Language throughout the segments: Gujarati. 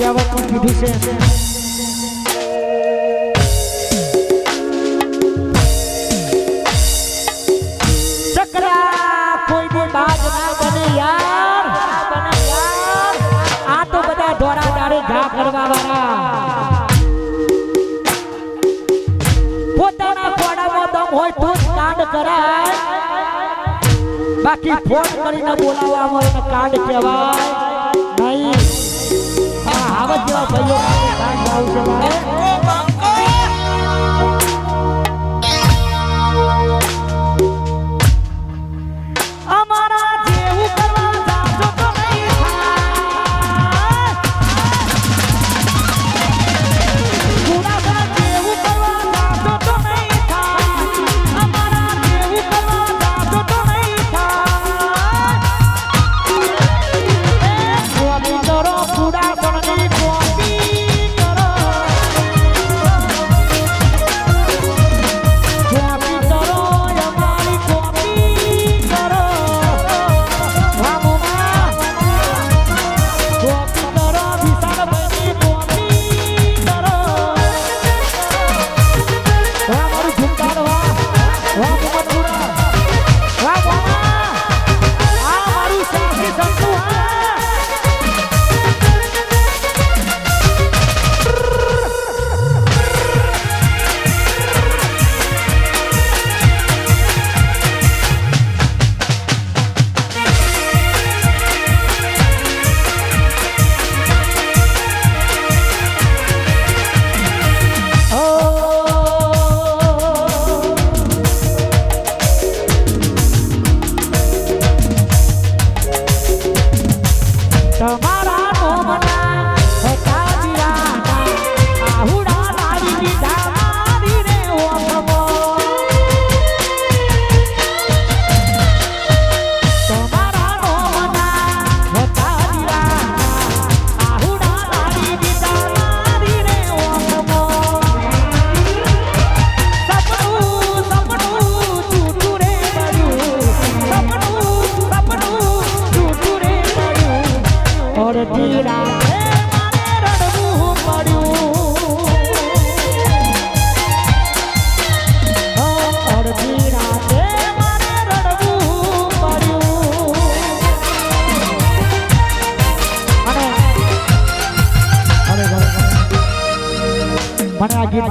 સજાવટ પણ કીધું છે. કરવા પોતાના ખોડામાં દમ હોય તો જ બાકી ફોન કરીને બોલાવવામાં કાંડ કહેવાય. નહીં. આવત જેવા ભાઈઓ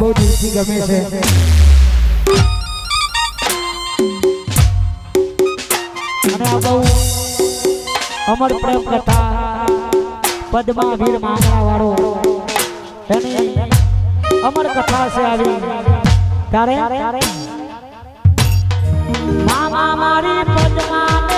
બહુ દિલથી ગમે છે. અને આ બહુ અમર પ્રેમ કથા પદમા વીર મામલા વાળો એની અમર કથા છે આવી. ત્યારે મામા મારી પદમા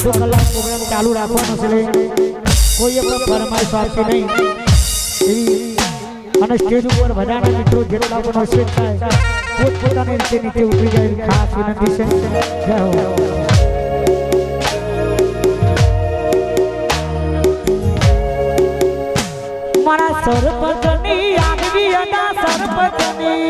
પ્રોગ્રામ ચાલુ રાખવાનો છે કોઈએ પણ ફરમાઈશ આપી નહીં અને સ્ટેજ ઉપર બધાના મિત્રો જેટલા પણ અવશ્ય પોતપોતાની રીતે નીચે ઉતરી જાય ખાસ વિનંતી છે જય હો મારા સરપંચની આગવી હતા સરપંચની.